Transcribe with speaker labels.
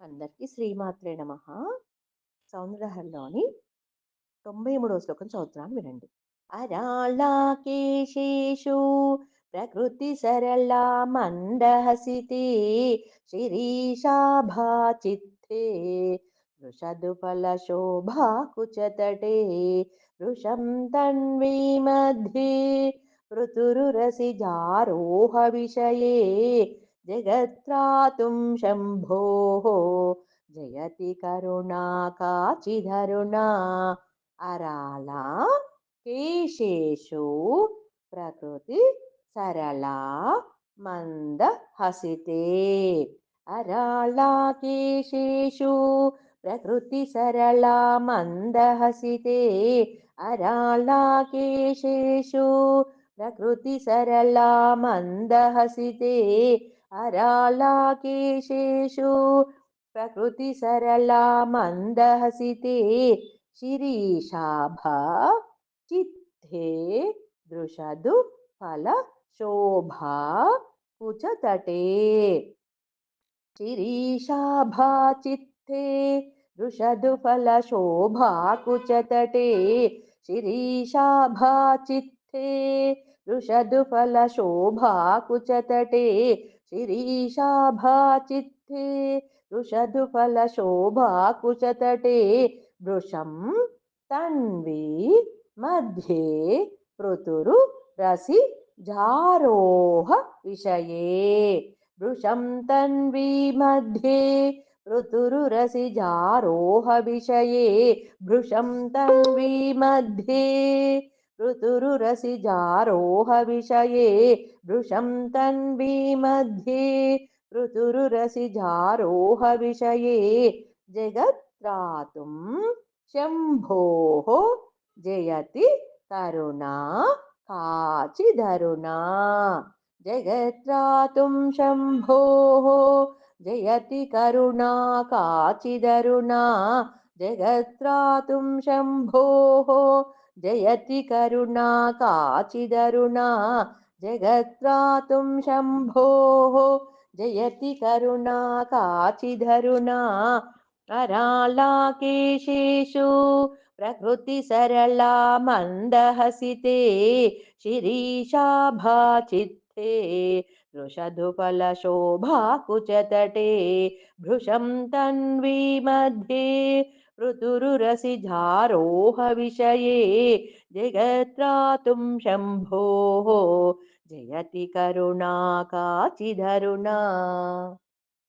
Speaker 1: అందరికీ శ్రీమాత్రే నమ. సౌందర్యలహరిలోని తొంభై మూడవ శ్లోకం చదువుతున్నాను వినండి. అరాళాకేశేషు ప్రకృతి సరళా మందహసితే శిరీషాభాచిత్తే వృషదుఫల శోభా కుచతటే వృషం తన్వీ మధ్యే ఋతురురసి జారోహ విషయే जगत्रातुं शम्भोः। जयति करुणा काचिधरुणा अराला केशेषु प्रकृति सरला मन्द हसिते। अराला केशेषु प्रकृति सरला मन्द हसिते। अराला केशेषु प्रकृति सरला मन्द हसिते अरालाकेशेषु प्रकृतिसरला मन्दहसिते शिरीषाभा चित्ते दृशदु फलशोभा कुचतटे शिरीषाभा चित्ते दृशदु फलशोभा कुचतटे शिरीषाभा चित्ते दृशदु फलशोभा कुचतटे शिरीशाभाचित्ते वृषधुफलशोभाकुचतटे वृषं तन्वी मध्ये पृतुरु रसि जारोह विषये। वृषं तन्वी मध्ये ऋतुरुरसि जारोह विषये। भृशं तन्वी मध्ये ऋतुरुरसि जारोह विषये भृशं तन्वी मध्ये ऋतुरुरसि जारोह विषये जगत्रातुं शम्भोः जयति करुणा काचिदरुणा। जगत्रातुं शम्भोः जयति करुणा काचिदरुणा। जगत्रातुं शम्भोः जयति करुणा काचिदरुणा जगत्रातुं शम्भोः। जयति करुणा काचिदरुणा अरालाकेशेषु प्रकृतिसरला मन्दहसिते शिरीषाभाचित्ते वृषधुफलशोभा कुचतटे भृशं तन्वी मध्ये ऋतुरुरसि धारोह विषये जगत्रातुं शम्भोः। जयति करुणा काचिदरुणा